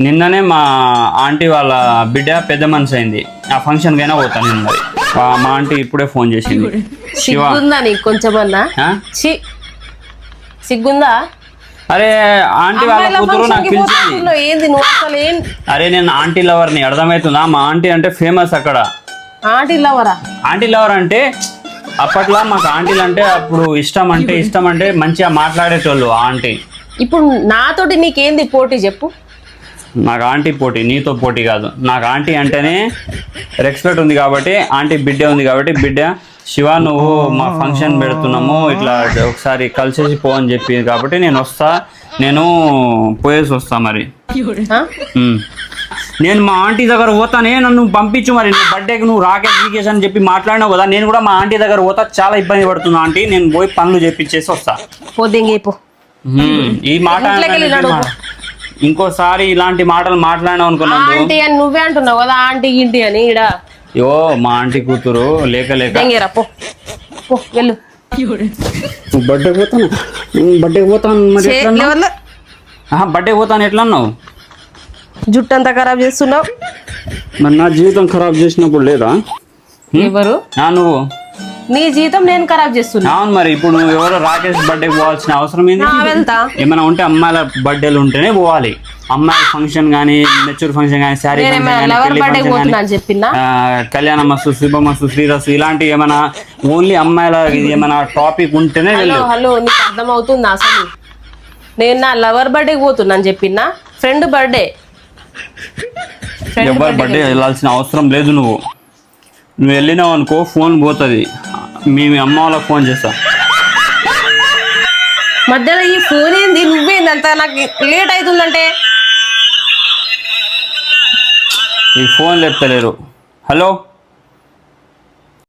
నిన్ననే మా ఆంటీ వాళ్ళ బిడ్డ పెద్ద మనిషి అయింది. ఆ ఫంక్షన్కి అయినా పోతాను నేను మరి. మా- ఆంటీ ఇప్పుడే ఫోన్ చేసింది. శివ. సిగ్గుందా నీకు కొంచెమన్నా? ఆ? చి సిగ్గుందా? అరే ఆంటీ వాళ్ళ అమ్మాయిల కూతురు function నాకు కి పిలిచింది. ఏంది నువ్వు అసలు ఏం? అరే నేను ఆంటీ లవర్ని అర్థమవుతుందా మా ఆంటీ అంటే ఫేమస్ అక్కడ. ఆంటీ లవరా? ఆంటీ లవర్ అంటే అప్పట్లో మాకు ఆంటీలు అంటే అప్పుడు ఇష్టం అంటే ఇష్టం అంటే మంచిగా మాట్లాడేటోళ్ళు ఆ ఆంటీ. ఇప్పుడు నాతోటి నీకేంది పోటీ చెప్పు. నాకు ఆంటీ పోటీ నీతో పోటీ కాదు. నాకు ఆంటీ అంటేనే రెస్పెక్ట్ ఉంది కాబట్టి ఆంటీ బిడ్డ ఉంది కాబట్టి బిడ్డ శివ నువ్వు మా ఫంక్షన్ పెడుతున్నాము ఇట్లా ఒకసారి కలిసేసి పో అని చెప్పి కాబట్టి నేను వస్తా నేను పోయేసి వస్తా మరి. నేను మా ఆంటీ దగ్గర పోతానే నన్ను పంపించు మరి నీ బర్త్డేకి నువ్వు రాకెట్ గీకేస్ అని చెప్పి మాట్లాడినావు కదా నేను కూడా మా ఆంటీ దగ్గర పోతా చాలా ఇబ్బంది పడుతున్నా ఆంటీ నేను పోయి పనులు చెప్పించేసి వస్తా. పో దెంగి పో. ఉమ్. ఈ మాట ఇంకోసారి ఇలాంటి మాటలు మాట్లాడినావు అనుకున్నాను ఆంటీ అని నువ్వే అంటున్నావు కదా ఆంటీ గింటి అని ఈడ. యో మా ఆంటీ కూతురు లేక లేక. దెంగేరా పో. పో వెళ్ళు. బర్త్డే పోతాను. బర్త్డే పోతాను మరి చే- ఎట్లా అన్నావు? ఎవరిలో? ఆహా, బర్త్డే పోతాను ఎట్లా అన్నావు జుట్టు అంతా ఖరాబ్ చేస్తున్నావు? మరి నా జీవితం ఖరాబ్ చేసినప్పుడు లేదా? ఎవరు? ఆ, నువ్వు? నీ జీతం నేను ఖరాబ్ చేస్తున్నా. అవును మరి ఇప్పుడు నువ్వు ఎవరో రాకేష్ బర్త్డే పోవాల్సిన అవసరం ఏంది? వెళ్తా. ఏమైనా ఉంటే అమ్మాయిల బర్త్డేలు ఉంటేనే పోవాలి. అమ్మాయిల ఫంక్షన్ కానీ మెచ్యూర్ ఫంక్షన్ కానీ శారీ బర్త్డే పోతున్నా అని చెప్పినా? కళ్యాణ మస్తు శుభమస్తు శ్రీరస్తు ఇలాంటి ఏమైనా ఓన్లీ అమ్మాయిల ఇది ఏమైనా టాపిక్ ఉంటేనే హలో వెళ్ళు. హలో నీకు అర్థమవుతుందా అసలు? నేను నా లవర్ బర్త్డేకి పోతున్నా అని చెప్పినా? Friend birthday. ఎవరి బర్త్డే వెళ్ళాల్సిన అవసరం లేదు నువ్వు. నువ్వు వెళ్ళినావు అనుకో ఫోన్ పోతుంది. మీ మీ అమ్మ వాళ్ళకి ఫోన్ చేస్తా. మధ్యలో ఈ ఫోన్ ఏంది? నువ్వేంది అంత నాకు లేట్ అవుతుందంటే. ఈ ఫోన్ లేపుతలేరు. హలో?